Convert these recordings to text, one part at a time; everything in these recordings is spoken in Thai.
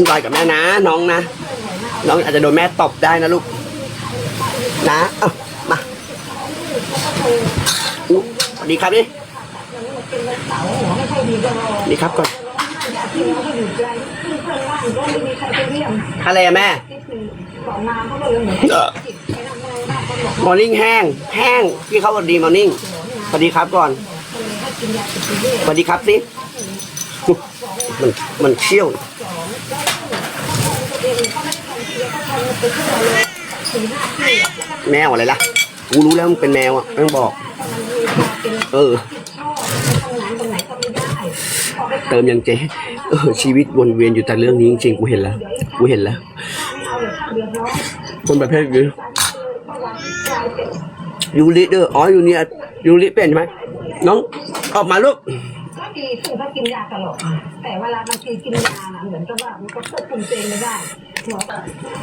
คุณจอยกับแม่นะ น้องนะ น้องอาจจะโดนแม่ตบได้นะลูก นะเอามาอุ๊ยสวัสดีครับนี่นี่ครับก่อนอะไรอะแม่มอร์นิ่งแห้ง แห้ง พี่เขาสวัสดีมอร์นิ่งสวัสดีครับก่อนสวัสดีครับสิมันมันเชี่ยว แมวอะไรล่ะ กูรู้แล้วมันเป็นแมวอะไม่ต้องบอก เออ เติมยังเจ๊เออชีวิตวนเวียนอยู่แต่เรื่องนี้จริงๆ กูเห็นแล้ว กูเห็นแล้ว คนประเภทนี้ยูริเด้อ อ๋อยูเนี่ยยูริเป็นใช่ไหมน้อง ออกมาลูก ก็ดีคือถ้ากินยาตลอดแต่เวลาบางทีกินยาน่ะเหมือนกับว่ามันก็ควบคุมตัวเองไม่ได้หัว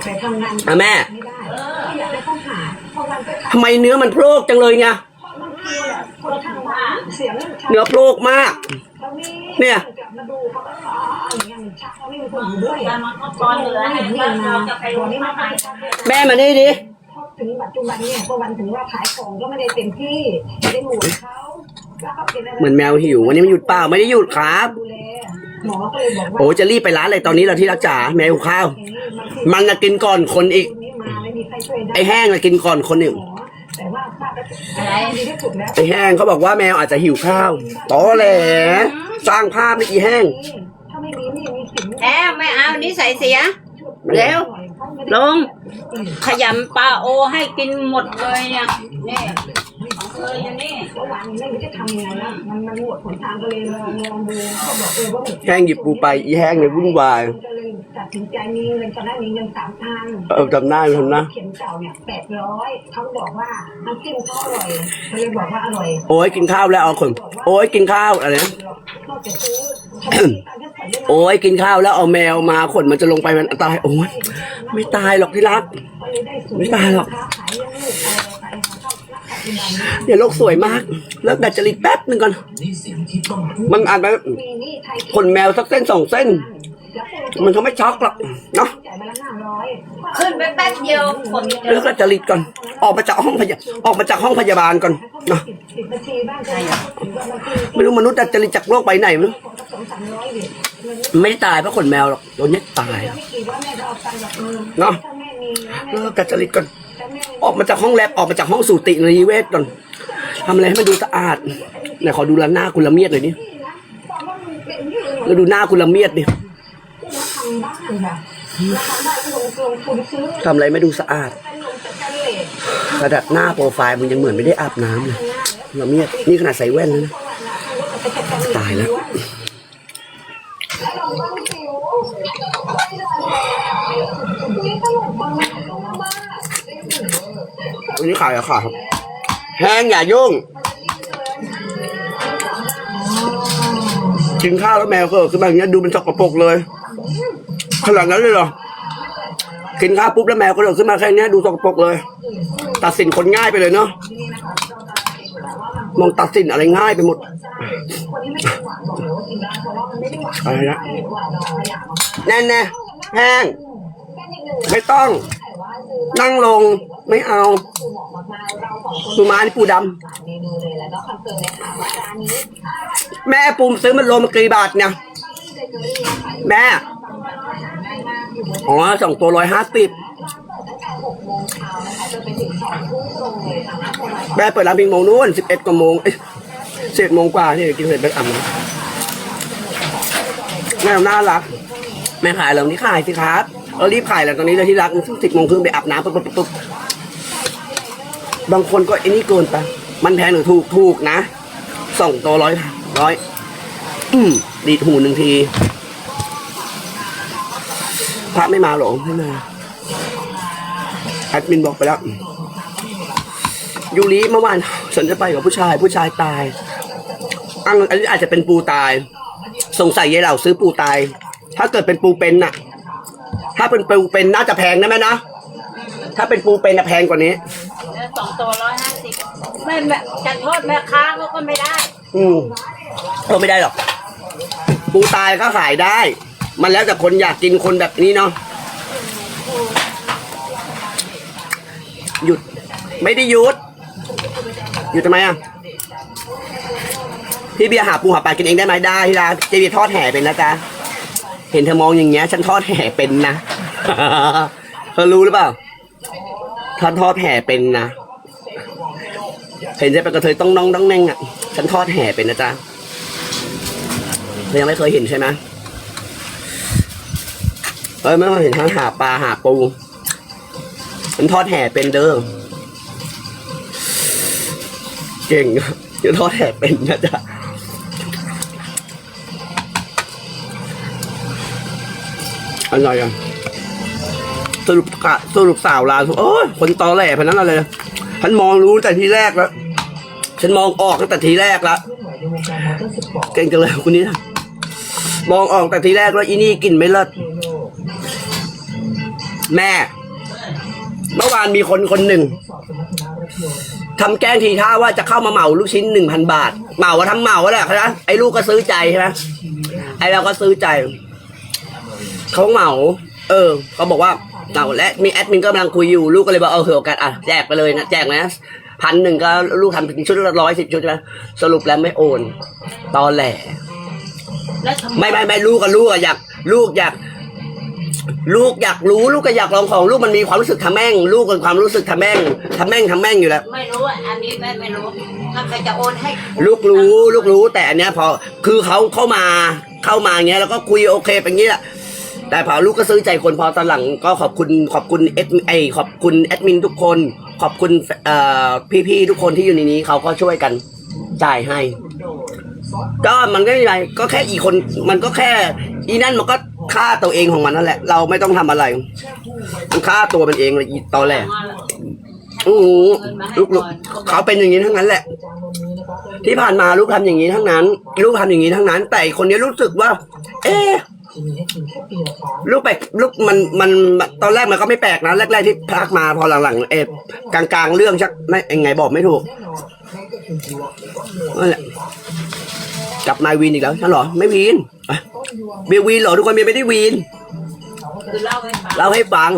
แต่ทำงานอะแม่ ไม่ได้ก็อยากให้เขาหาเพราะวันก็ทำไมเนื้อมันโพรกจังเลยเนี่ยบางทีอะคนทางบ้านเสียงเนื้อโพรกมาก เขามีเนี่ย กลับมาดูเขาก็อ๋ออย่างเงี้ยมันชักเขาไม่มีคนอยู่ด้วยแต่มันก็ตอนเหลือให้นี่เรามาจะไปวันนี้ทำมาไมไปแม่มานี่ดิถึงปัจจุบันเนี่ยพอวันถึงว่าขายของก็ไม่ได้เต็มที่ไม่ได้หมุนเขาแล้ว เขาเป็นอะไรเหมือนแมวหิว วันนี้มันหยุดเปล่าไม่ได้หยุดครับดูแลหมอก็เลยบอกว่าโอ้จะรีบไปร้านอะไรตอนนี้เราที่รักจ๋าแมวหิวข้าว มันน่ะกินก่อนคนอีกนี้มาไม่มีใครช่วยได้ไอ้แห้งน่ะกินก่อนคนอีกหมอแต่ว่าป้าก็อะไรดีที่สุดแล้วไอ้แห้งเขาบอกว่าแมวอาจจะหิวข้าวตอแหลสร้างภาพไม่กี่แห้งถ้าไม่มีนี่มีสินแอมไม่เอานิสัยเสียเร็วลงขยำปลาโอให้กินหมดเลยเนี่ยนี่ของ เคยอย่างนี้ระหว่างนี้ไม่รู้จะทำยังไงแล้วมันมันหมดหนทางก็เลยลองลองดูเขาบอกเออว่าหมดแห้งหยิบปูไปอีแห้งเลยวุ่นวายก็เลยตัดสินใจมีเงินตอนนั้นมีเงินสามพันเออจำได้ทำนะเข็มเก่าเนี่ยแปดร้อยเขาบอกว่าน้ำจิ้มเขาอร่อยเขาเลยบอกว่าอร่อยโอ้ยกินข้าวแล้วเอาคนโอ้ยกินข้าวอะไรนะนอกจากซื้อทำให้การจะใส่ได้โอ้ยกินข้าวแล้วเอาแมวมาขนมันจะลงไปมันตายโอ้ยไม่ตายหรอกที่รักเขาเลยได้สูตรไม่ตายหรอกค้าขาย เลี้ยงลูกอะไรขายของเขาขายเป็นแบบนี้เดี๋ยวโลกสวยมาก เลิกดัดจริตแป๊บหนึ่งก่อน มันอ่านไปมีนี่ไทยขนแมวสักเส้นสองเส้น มันเขาไม่ช็อกหรอกเนาะจ่ายมาละห้าร้อยขึ้นไปแป๊บเดียวคนเจเลิอกดัดจริตก่อน ออกมาจากห้องพยาออกมาจากห้องพยาบาลก่อนเนาะสิบนาทีบ้างก็ถือว่าบางทีไม่รู้มนุษย์ดัดจริตจากโลกไปไหนไม่รู้ผสมสามร้อยดิเงินไม่ได้ตายเพราะขนแมวหรอกโดนเนี้ยตายไม่กี่ว่าแม่จะเอาตังค์แบบมือเนาะถ้าแม่มีนะเลิกดัดจริตก่อนแต่แม่ ออกมาจากห้องแลบออกมาจากห้องสูตินรีเวชก่อนทำอะไรให้มันดูสะอาดไหนขอดูละหน้าคุณละเมียดหน่อยนี่แล้วดูหน้าคุณละเมียดดิทำบ้านค่ทำอะไรไม่ดูสะอาดเป็นลงจากกันเลทระดับหน้าโปรไฟล์มันยังเหมือนไม่ได้อาบน้ำเลยละเมียดนี่ขนาดใส่แว่นแล้วนะตายแล้ว อันนี้ขายอะค่ะครับแห้งอย่ายุ่ง กินข้าวแล้วแมวก็ขึ้นมาอย่างเงี้ยดูเป็นสกปรกเลยขนาดนั้นเลยเหรอ กินข้าวปุ๊บแล้วแมวก็เดินขึ้นมาแค่เนี้ยดูสกปรกเลย ตัดสินคนง่ายไปเลยเนาะมองตัดสินอะไรง่ายไปหมดอะไรนะแน่แน่แห้ง ไม่ต้อง นั่งลง ไม่เอาปูม้านี่ปูดำเมนูเลยแล้วก็คอนเฟิร์มเลยค่ะว่าร้านนี้แม่ปูซื้อมันโลมากี่บาทเนี่ยแม่อ๋อสองตัวร้อยห้าสิบแม่เปิดร้านพิงโมงนู้นสิบเอ็ดกว่าโมงเอ้ยสิบโมงกว่านี่กินเสร็จไปอ่ำนะแม่น่ารัก แม่ขายเหรอนี่ขายสิครับเรารีบขายแล้วตอนนี้เลยที่รักสิบโมงครึ่งไปอาบน้ำปุ๊บปุ๊บปุ๊บบ บางคนก็ไอ้นี่เกินไป มันแพงหรือถูกถูกนะสองตัวร้อยร้อย อืม ดีดหูหนึ่งที พระไม่มาหรอไม่มาแอดมินบอกไปแล้ว ยูริเมื่อวานฉันจะไปกับผู้ชาย ผู้ชายตายอันอันนี้อาจจะเป็นปูตาย สงสัยยายเหล่าซื้อปูตาย ถ้าเกิดเป็นปูเป็นน่ะ ถ้าเป็นปูเป็นน่าจะแพงนะแม่นะ ถ้าเป็นปูเป็นน่ะแพงกว่านี้ ล้วสองตัวร้อยห้าสิบไม่แม่จัดโทษแม่ค้าเขาก็ไม่ได้ อืมเออไม่ได้หรอก ปูตายก็ขายได้ มันแล้วแต่คนอยากกินคนแบบนี้เนาะหยุด ไม่ได้หยุดหยุดทำไมอะพี่เบียร์หาปูหาปลากินเองได้ไหมได้ที่ร้านเจเบียร์ทอดแห่เป็นนะจ๊ะเห็นเธอมองอย่างเงี้ย ฉันทอดแห่เป็นนะ เธอรู้หรือเปล่า ฉันทอดแห่เป็นนะเห็นจะเป็นกระเทยต้องน้องต้องแน่งอะ ฉันทอดแห่เป็นนะจ๊ะเธอยังไม่เคยเห็นใช่ไหมเอ้ยไม่เคยเห็นทั้งหาปลาหาปูฉันทอดแห่เป็นเด้อเก่งอะฉันทอดแห่เป็นนะจ๊ะอะไรอะ สรุปกะสรุปสาวลาวโอ้ยคนตอแหลพนันอะไรฉันมองรู้แต่ทีแรกแล้ว ฉันมองออกตั้งแต่ทีแรกแล้วเก่งจังเลยคนนี้นะมองออกแต่ทีแรกแล้วอีนี่กลินไม่เลิศแม่ เมื่อวานมีคนคนหนึ่งทำแกล้งทีท่าว่าจะเข้ามาเหมาลูกชิ้นหนึ่งพันบาท เหมาว่าทำเหมาแหละนะไอ้ลูกก็ซื้อใจใช่ไหมไอ้เราก็ซื้อใจเขาเหมา เออเขาบอกว่า เหมาและมีแอดมินก็กำลังคุยอยู่ลูกก็เลยบอกเออเหือะกันอะแจกไปเลยนะแจกนะพันหนึ่งก็ลูกทำชุดละร้อยสิบชุดใช่ไหมสรุปแล้วไม่โอนตอนแหลแล้วทำไม่ไม่ไม่ลูกกับลูกอะอยาก ลูกอยาก ลูกอยากรู้ลูกก็อยากลองของลูกมันมีความรู้สึกทำแม่ง ลูกเป็นความรู้สึกทำแม่งทำแม่งทำแม่งอยู่แล้ว ไม่รู้อะอันนี้แม่ไม่รู้ถ้าใครจะโอนให้ลูกรู้ลูกรู้แต่อันเนี้ยพอคือเขาเข้ามาเข้ามาอย่างเงี้ยแล้วก็คุยโอเคเป็นอย่างเงี้ย แต่พอลูกก็ซื้อใจคนพอตอนหลังก็ขอบคุณขอบคุณเอดไอขอบคุณแอดมินทุกคน ขอบคุณเอ่อพี่ๆทุกคนที่อยู่ในนี้เขาก็ช่วยกันจ่ายให้ ก็มันก็ไม่ไรก็แค่อีกคนมันก็แค่ อีนั่นมันก็ฆ่าตัวเองของมันนั่นแหละ เราไม่ต้องทำอะไรมันฆ่าตัวมันเองเลยอีตอนแรกอือหือลูกลูกเขาเป็นอย่างนี้ทั้งนั้นแหละ ที่ผ่านมาลูกทำอย่างนี้ทั้งนั้น ลูกทำอย่างนี้ทั้งนั้น แต่คนนี้รู้สึกว่า เอ๊ะ ลูกไปลูกมันมันตอนแรกมันก็ไม่แปลกนะ แรกๆที่พักมาพอหลังๆเอ๊ะกลางๆ เรื่องชักไม่ยังไงบอกไม่ถูกนั่นแหละกลับมาวีนอีกแล้วฉันเหรอ ไม่วีนอะเบียร์วีนเหรอทุกคนเบียร์ไม่ได้วีนคือเล่าให้ฟังเล่าให้ฟัง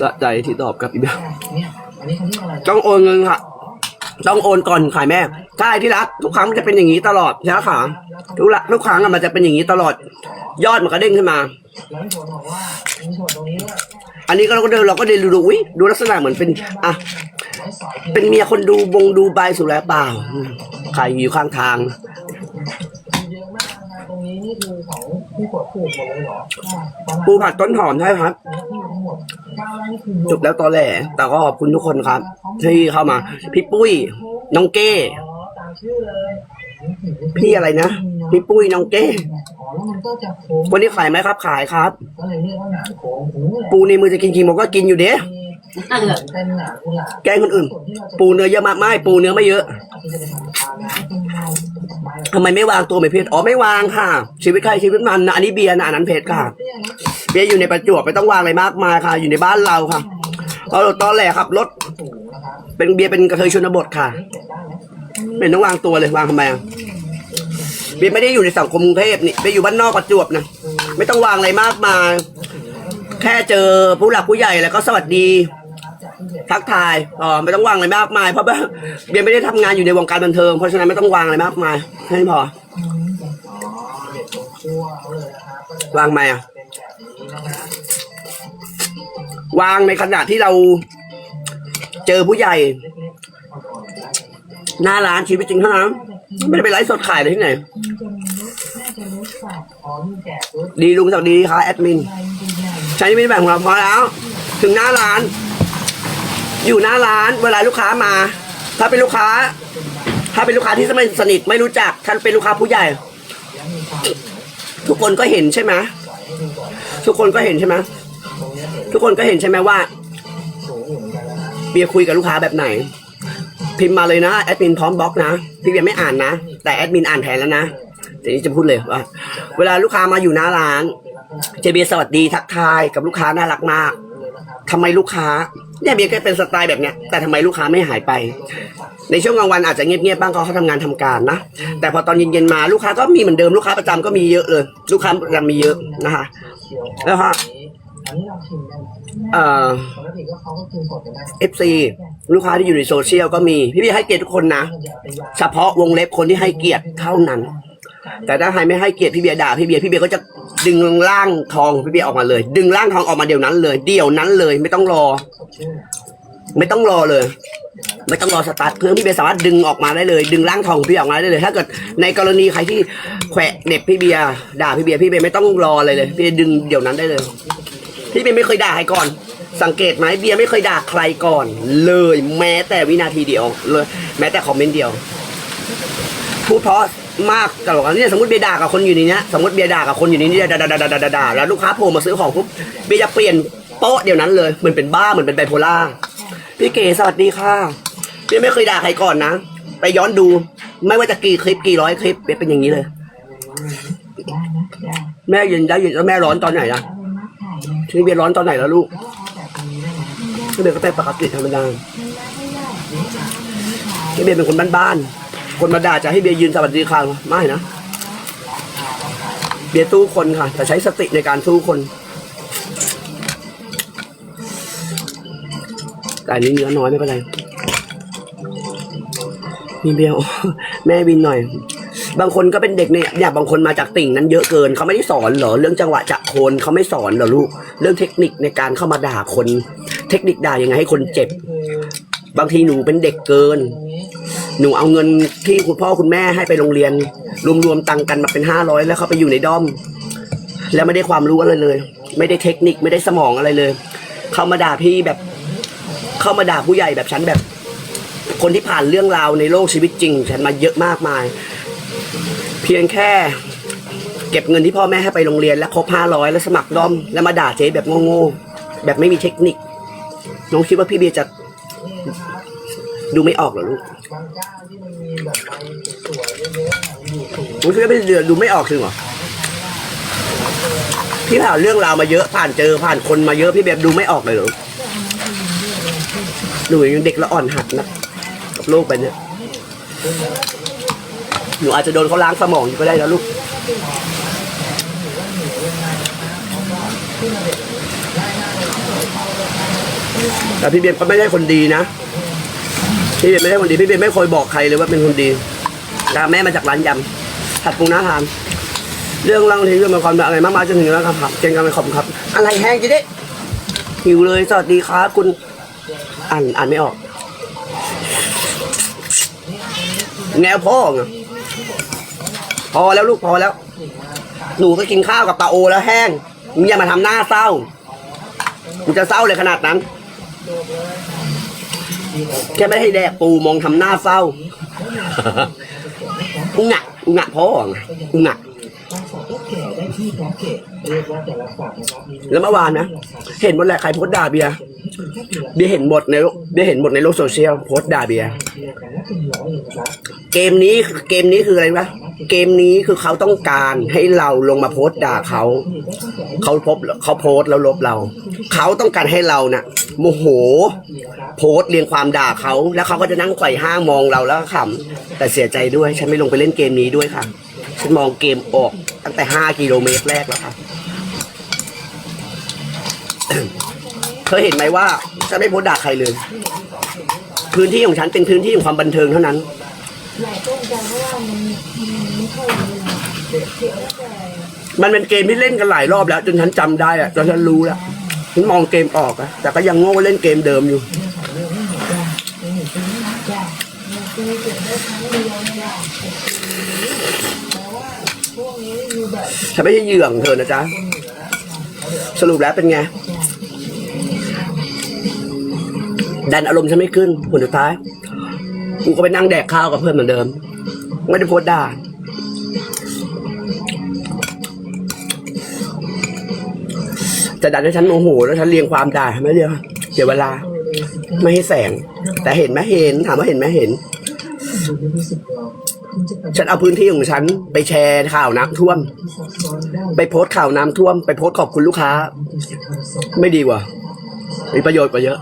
สะใจที่ตอบกลับอีกแบบต้องโอนเงินค่ะ ต้องโอนก่อนขายแม่ใช่ที่รักทุกครั้งมันจะเป็นอย่างนี้ตลอดใช่ไหมคะทุกละทุกครั้งอะมันจะเป็นอย่างนี้ตลอด ยอดมันก็เด้งขึ้นมา อันนี้ก็เราก็เดินเราก็เดินดูดูอุ้ยดูลักษณะเหมือนเป็นอะเป็นเมียคนดูบงดูใบสุดแล้วเปล่าใครอยู่ข้างทาง ปูผัดต้นหอมใช่ครับจบแล้วตอนแหลแต่ก็ขอบคุณทุกคนครับ ที่เข้ามา พี่ปุ้ย น้องเก้ พี่อะไรนะ พี่ปุ้ยน้องเก้ วันนี้ขายไหมครับ ขายครับ ปูในมือจะกินกี่โมงก็กินอยู่เด้แกล้งคนอื่น ปูเนื้อเยอะมากไม่ปูเนื้อไม่เยอะ ทำไมไม่วางตัวไม่เพชรอ๋อไม่วางค่ะ ชีวิตใครชีวิตมันนะอันนี้เบียร์นะอันนั้นเพชรค่ะ เบียร์อยู่ในประจวบไม่ต้องวางอะไรมากมายค่ะ อยู่ในบ้านเราค่ะตอนตอนแรกครับรถเป็นเบียร์เป็นกระเทยชนบทค่ะไม่ต้องวางตัวเลยวางทำไมอะเบียร์ไม่ได้อยู่ในสังคมกรุงเทพนี่เบียร์อยู่บ้านนอกประจวบนะไม่ต้องวางอะไรมากมายแค่เจอผู้หลักผู้ใหญ่แล้วก็สวัสดี ทักทายอ๋อไม่ต้องวางอะไรมากมาย เพราะว่าเบียร์ไม่ได้ทำงานอยู่ในวงการบันเทิง เพราะฉะนั้นไม่ต้องวางอะไรมากมายแค่นี้พอวางไหมอะ วางในขณะที่เราเจอผู้ใหญ่ หน้าร้านชีวิตจริงเท่านั้นไม่ได้ไปไลฟ์สดขายเลยที่ไหน ดีลุงสวัสดีค่ะแอดมิน ใช้ไม่ได้แบ่งของเราพอแล้ว ถึงหน้าร้าน อยู่หน้าร้านเวลาลูกค้ามา ถ้าเป็นลูกค้า ถ้าเป็นลูกค้าที่ไม่สนิทไม่รู้จักท่านเป็นลูกค้าผู้ใหญ่ ทุกคนก็เห็นใช่ไหมทุกคนก็เห็นใช่ไหมทุกคนก็เห็นใช่ไหมว่า เบียร์คุยกับลูกค้าแบบไหน พิมพ์มาเลยนะแอดมินพร้อมบล็อกนะพี่เบียร์ไม่อ่านนะ แต่แอดมินอ่านแทนแล้วนะเดี๋ยวนี้จะพูดเลยว่า เวลาลูกค้ามาอยู่หน้าร้าน เจเบียสวัสดีทักทายกับลูกค้าน่ารักมากทำไมลูกค้า เนี่ยเบียร์ก็เป็นสไตล์แบบเนี้ยแต่ทำไมลูกค้าไม่หายไป ในช่วงกลางวันอาจจะเงียบๆบ้างเขาเขาทำงานทำการนะแต่พอตอนเย็นๆมาลูกค้าก็มีเหมือนเดิมลูกค้าประจำก็มีเยอะเลย ลูกค้าประจำมีเยอะนะคะแล้วฮะเอ่อปกติก็เขาก็กินสดกันได้ FC ลูกค้าที่อยู่ในโซเชียลก็มี พี่พี่ให้เกียรติทุกคนนะ เฉพาะวงเล็บคนที่ให้เกียรติเท่านั้น แต่ถ้าใครไม่ให้เกียรติพี่เบียร์ด่าพี่เบียร์พี่เบียร์ก็จะดึงร่างทองพี่เบียร์ออกมาเลย ดึงร่างทองออกมาเดี๋ยวนั้นเลย เดี๋ยวนั้นเลย ไม่ต้องรอ ไม่ต้องรอเลย ไม่ต้องรอสตาร์ทเครื่องพี่เบียร์สามารถดึงออกมาได้เลย ดึงร่างทองของพี่ออกมาได้เลย ถ้าเกิดในกรณีใครที่แขวะเหน็บพี่เบียร์ด่าพี่เบียร์พี่เบียร์ไม่ต้องรอเลยเลย พี่เบียร์ดึงเดี๋ยวนั้นได้เลย พี่เบียร์ไม่เคยด่าใครก่อน สังเกตไหมเบียร์ไม่เคยด่าใครก่อน เลย แม้แต่วินาทีเดียวเลย แม้แต่คอมเมนต์เดียวพูดเพราะ มากตลอดเนี่ยสมมติเบียร์ด่ากับคนอยู่ในเนี้ยสมมติเบียร์ด่ากับคนอยู่ในนี้ด่าด่าด่าด่าด่าด่าแล้วลูกค้าโผล่มาซื้อของปุ๊บเบียร์จะเปลี่ยนโต๊ะเดี๋ยวนั้นเลยเหมือนเป็นบ้าเหมือนเป็นไบโพล่าพี่เก๋สวัสดีค่ะเบียไม่เคยด่าใครก่อนนะ ไปย้อนดูไม่ว่าจะกี่คลิปกี่ร้อยคลิปเบียร์เป็นอย่างนี้เลย แม่เย็นได้เย็นแล้วแม่ร้อนตอนไหนล่ะที่เบียร์ร้อนตอนไหนแล้วลูกพี่เบียร์ก็เป็นปกติธรรมดาพี่เบียร์เป็นคนบ้านๆ คนมาด่าจะให้เบียร์ยืนสวัสดีค่ะไม่นะ เบียร์สู้คนค่ะ แต่ใช้สติในการสู้คน แต่นี้เนื้อน้อยไม่เป็นไรมีเบียร์แม่วินหน่อย บางคนก็เป็นเด็กเนี่ยเนี่ยบางคนมาจากติ่งนั้นเยอะเกินเขาไม่ได้สอนเหรอเรื่องจังหวะจะโคนเขาไม่สอนเหรอลูก เรื่องเทคนิคในการเข้ามาด่าคน เทคนิคด่ายังไงให้คนเจ็บ บางทีหนูเป็นเด็กเกิน หนูเอาเงินที่คุณพ่อคุณแม่ให้ไปโรงเรียน รวมๆตังค์กันมาเป็นห้าร้อยแล้วเขาไปอยู่ในด้อม แล้วไม่ได้ความรู้อะไรเลย ไม่ได้เทคนิคไม่ได้สมองอะไรเลย เข้ามาด่าพี่แบบ เข้ามาด่าผู้ใหญ่แบบฉันแบบ คนที่ผ่านเรื่องราวในโลกชีวิตจริง ฉันมาเยอะมากมาย เพียงแค่เก็บเงินที่พ่อแม่ให้ไปโรงเรียนแล้วครบห้าร้อยแล้วสมัครด้อม แล้วมาด่าเจ๊แบบโง่ๆแบบไม่มีเทคนิคน้องคิดว่าพี่เบียร์จะ ดูไม่ออกเหรอลูกบางเจ้าที่มันมีแบบใบสวยเยอะๆอยู่สูงน้องคิดว่าพี่เบียร์ดูไม่ออกจริงเหรอ พี่ผ่านเรื่องราวมาเยอะผ่านเจอผ่านคนมาเยอะพี่เบียร์ดูไม่ออกเลยเหรอหนูยังเด็กละอ่อนหัดนะกับโลกไปเนี่ยหนูอาจจะโดนเขาล้างสมองอยู่ก็ได้แล้วลูกแต่พี่เบียร์ก็ไม่ใช่คนดีนะ พี่เบียร์ไม่ใช่คนดีพี่เบียร์ไม่เคยบอกใครเลยว่าเป็นคนดีแต่แม่มาจากร้านยำผัดปูน่าทาน เรื่องราวที่เรื่องมาความอะไรมากมายจนถึงแล้วครับเจนกันไปขอบคุณครับ อะไรแห้งจีเด้หิวเลยสวัสดีครับคุณอ่านอ่านไม่ออก แนวพ่อไงพอแล้วลูกพอแล้ว หนูก็กินข้าวกับปลาโอแล้วแห้งมึงอย่ามาทำหน้าเศร้ามึงจะเศร้าเลยขนาดนั้น แค่ไม่ให้แดกปูมองทำหน้าเศร้า อุงะอุงะพ่อไงอุงะก สอบก็เก๋ได้ที่พร้อมเก๋เรียกว่าแต่ละฝักนะครับมีแล้วเมื่อวานนะ เห็นหมดแหละใครโพสต์ด่าเบียร์เบียร์เห็นหมดในโลกเบียร์เห็นหมดในโลกโซเชียลโพสต์ด่าเบียร์เรียกแต่ละเป็นร้อยเลยนะครับเกมนี้เกมนี้คืออะไรวะเกมนี้คือเขาต้องการให้เราลงมาโพสต์ด่าเขา เขาพบเขาโพสต์แล้วลบเรา เขาต้องการให้เราน่ะโมโห โพสต์เรียงความด่าเขา แล้วเขาก็จะนั่งไขว่ห้างมองเราแล้วก็ขำแต่เสียใจด้วยฉันไม่ลงไปเล่นเกมนี้ด้วยค่ะ ฉันมองเกมออกตั้งแต่ห้ากิโลเมตรแรกแล้วค่ะ เคยเห็นไหมว่าฉันไม่โพสด่าใครเลย พื้นที่ของฉันเป็นพื้นที่ของความบันเทิงเท่านั้น มันเป็นเกมที่เล่นกันหลายรอบแล้ว จนฉันจำได้อะจนฉันรู้แล้วฉันมองเกมออกอะแต่ก็ยังโง่เล่นเกมเดิมอยู่ ฉันไม่ใช่เหยื่อของเธอนะจ๊ะ สรุปแล้วเป็นไง ดันอารมณ์ฉันไม่ขึ้นผลสุดท้าย กูก็ไปนั่งแดกข้าวกับเพื่อนเหมือนเดิม ไม่ได้โพสด่าจะดันให้ฉันโมโหแล้วฉันเรียงความด่าทำไมเรียงเสียเวลา ไม่ให้แสง แต่เห็นไหมเห็น ถามว่าเห็นไหมเห็น ฉันเอาพื้นที่ของฉันไปแชร์ข่าวน้ำท่วม ไปโพสต์ข่าวน้ำท่วม ไปโพสต์ขอบคุณลูกค้า ไม่ดีกว่ามีประโยชน์กว่าเยอะ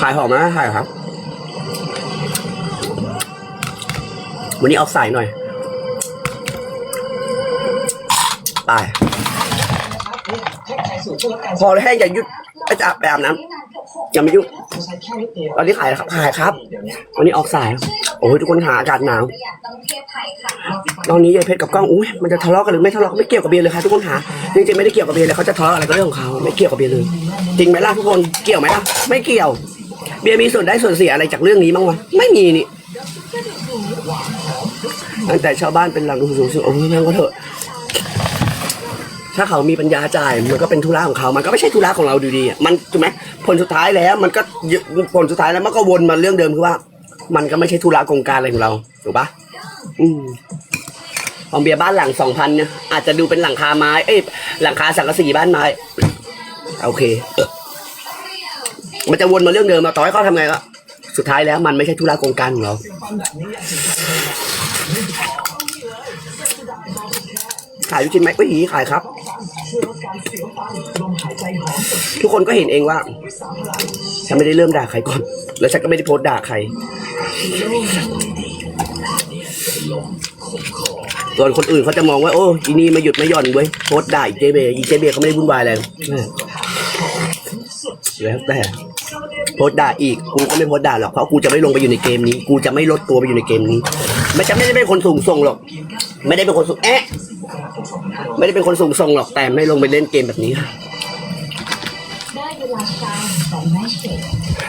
ขายหอมไหมขายครับ วันนี้เอาใส่หน่อย ตาย พอแล้วแห้งอย่าหยุด ไอ้จะอาบไปอาบน้ำอย่ามายุ่งตอนนี้ขายครับขายครับวันนี้ออกสาย โอ้ยทุกคนหาอากาศหนาวตอนนี้ยายเพชรกับก้องอุ้ยมันจะทะเลาะกันหรือไม่ทะเลาะไม่เกี่ยวกับเบียร์เลยค่ะทุกคนหาจริงๆไม่ได้เกี่ยวกับเบียร์เลยเขาจะทะเลาะอะไรก็เรื่องของเขาไม่เกี่ยวกับเบียร์เลยจริงไหมล่ะทุกคนเกี่ยวไหมล่ะไม่เกี่ยว เบียร์มีส่วนได้ส่วนเสียอะไรจากเรื่องนี้บ้างวะไม่มีนี่ตั้งแต่ชาวบ้านเป็นหลังดูสูงสุดโอ้ยแม่งก็เถอะ ถ้าเขามีปัญญาจ่ายมันก็เป็นธุระของเขา มันก็ไม่ใช่ธุระของเราดูดีอะมันถูกไหมผลสุดท้ายแล้วมันก็ผลสุดท้ายแล้วมันก็วนมาเรื่องเดิมคือว่า มันก็ไม่ใช่ธุระโครงการอะไรของเราถูกปะอืมของเบียร์บ้านหลังสองพันเนี่ยอาจจะดูเป็นหลังคาไม้ เอ้ยหลังคาสังกะสีบ้านไม้โอเค มันจะวนมาเรื่องเดิมมาต่อให้เขาทำไงก็สุดท้ายแล้วมันไม่ใช่ธุระโครงการของเรา ขายลูกชิ้นไหมอุ้ยขายครับ ทุกคนก็เห็นเองว่า ฉันไม่ได้เริ่มด่าใครก่อน แล้วฉันก็ไม่ได้โพสต์ด่าใครส่วนคนอื่นเขาจะมองว่าโอ้อีนี่มาหยุดไม่หย่อนเว้ยโพสต์ด่าอีเจเบย์อีเจเบย์เขาไม่ได้วุ่นวายอะไรแล้วแต่โพสต์ด่าอีกกูก็ไม่โพสต์ด่าหรอกเพราะกูจะไม่ลงไปอยู่ในเกมนี้ กูจะไม่ลดตัวไปอยู่ในเกมนี้ไม่จะไม่ได้เป็นคนสูงส่งหรอก ไม่ได้เป็นคนสูงแอะไม่ได้เป็นคนสูงส่งหรอกแต่ไม่ลงไปเล่นเกมแบบนี้ค่ะ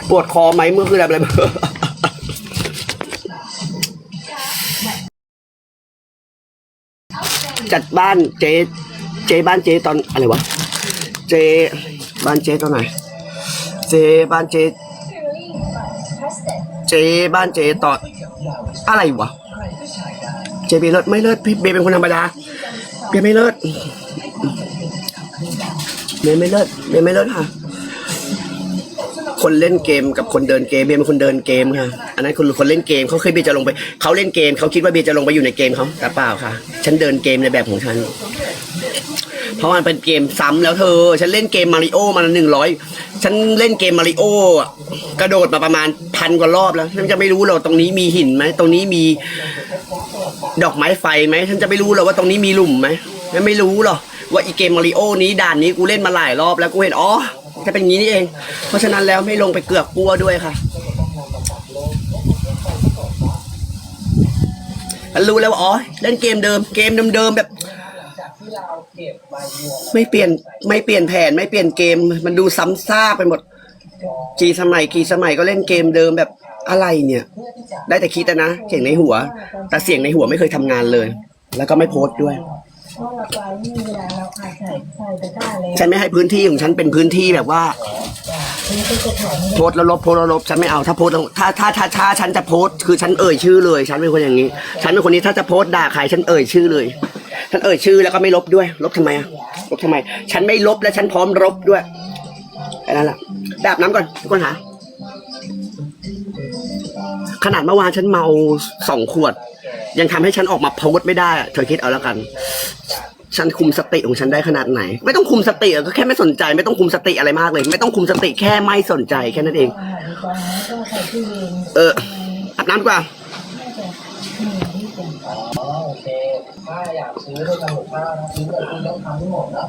ปวดคอไหมเมื่อคืนอะไรจัดบ้านเจ๊เจ๊บ้านเจ๊ตอนอะไรวะ เจ๊บ้านเจ๊ตอนไหน เจ๊บ้านเจ๊เจ๊บ้านเจ๊ตอนอะไรวะ เจเบเลิศไม่เลิศพี่เบเป็นคนธรรมดาเบไม่เลิศเบไม่เลิศเบไม่เลิศค่ะ คนเล่นเกมกับคนเดินเกมเบเป็นคนเดินเกมค่ะ อันนั้นคนคนเล่นเกมเขาเคยเบจะลงไปเขาเล่นเกมเขาคิดว่าเบจะลงไปอยู่ในเกมเขาแต่เปล่าค่ะ ฉันเดินเกมในแบบของฉันเพราะมันเป็นเกมซ้ำแล้วเธอ ฉันเล่นเกมมาริโอมาหนึ่งร้อยฉันเล่นเกมมาริโอกระโดดมาประมาณพันกว่ารอบแล้วฉันจะไม่รู้หรอกตรงนี้มีหินไหมตรงนี้มี ดอกไม้ไฟไหมฉันจะไม่รู้หรอกว่าตรงนี้มีหลุมไหมไม่รู้หรอกว่าอีเกมมาริโอนี้ด่านนี้กูเล่นมาหลายรอบแล้วกูเห็นอ๋อจะเป็นงี้นี่เอง เพราะฉะนั้นแล้วไม่ลงไปเกือกกลัวด้วยค่ะฉันรู้แล้วว่าอ๋อเล่นเกมเดิมเกมเดิมๆแบบไม่เปลี่ยนไม่เปลี่ยนแผนไม่เปลี่ยนเกม มันดูซ้ำซากไปหมด กี่สมัยกี่สมัยก็เล่นเกมเดิมแบบ อะไรเนี่ย ได้แต่คิดนะเสียงในหัว แต่เสียงในหัวไม่เคยทำงานเลย แล้วก็ไม่โพสต์ด้วยใส่ใส่ตะกร้าเลยฉันไม่ให้พื้นที่ของฉันเป็นพื้นที่แบบว่า โพสแล้วลบโพสแล้วลบฉันไม่เอาถ้าโพสถ้าถ้าถ้าถ้าฉันจะโพสคือฉันเอ่ยชื่อเลย ฉันเป็นคนอย่างนี้ ฉันเป็นคนนี้ถ้าจะโพสด่าใครฉันเอ่ยชื่อเลย ฉันเอ่ยชื่อแล้วก็ไม่ลบด้วย ลบทำไมอะลบทำไม ฉันไม่ลบและฉันพร้อมลบด้วยแค่นั้นแหละแบบน้ำก่อนทุกคนหา ขนาดเมื่อวานฉันเมาสองขวด ยังทำให้ฉันออกมาพสต์ไม่ได้เธอคิดเอาแล้วกัน ฉันคุมสติของฉันได้ขนาดไหน ไม่ต้องคุมสติก็แค่ไม่สนใจไม่ต้องคุมสติอะไรมากเลย ไม่ต้องคุมสติแค่ไม่สนใจแค่นั้นเอง เอออาบน้ำดีกว่าอ๋อโอเคถ้าอยากซื้อด้วยกันหมดถ้าซื้อเลยคุณต้องทำให้หมดนะ